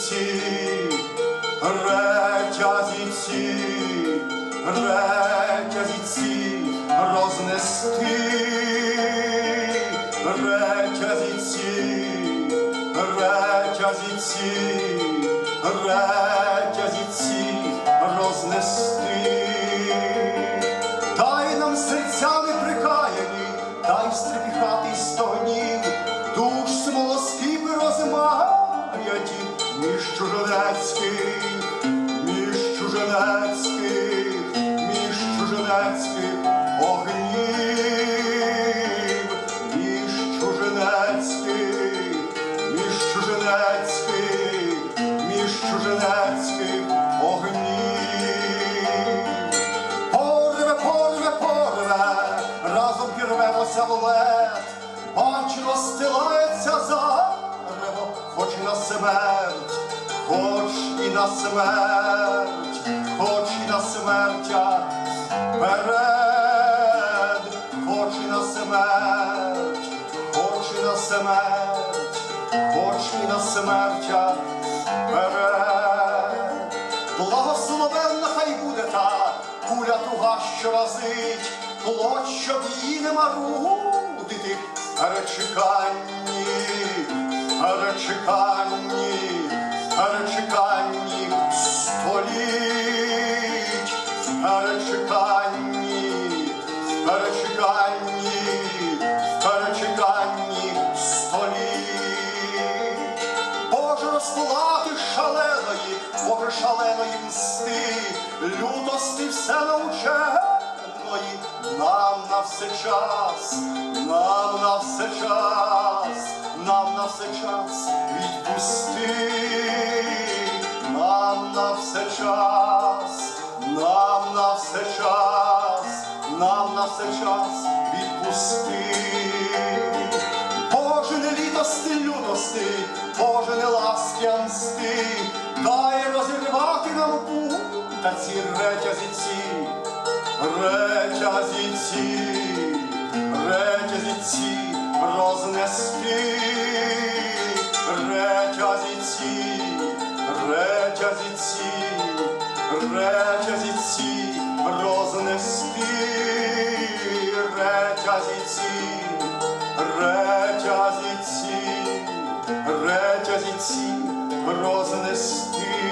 ретязіці, ретязіці, ретязіці рознести, ретязіці, ретязіці, ретязіці рознести. Дай нам серця неприкаяні, дай стрибіхати стогнів, розмаяті між і на смерть, хоч і на смертя, перед, хоч і на смерть, хоч і на смерть, хоч і на смертя, перед. Благословенна хай буде та куля туга, що разить, плоть, щоб її не марудити, перечеканні, перечеканні, перечеканні, століть. Боже розплати шаленої, Боже шаленої мсти, лютости все наученої, нам на все час, нам на все час, нам на все час нам час відпусти. Боже, не літости, лютости, Боже, не мсти, дай розірвати нам та ці ретязіці, ретязіці, ретязіці рознести, ретязіці, ретязіці, ретязіці рознести, ретязіці. Ретязіці, ретязіці рознести.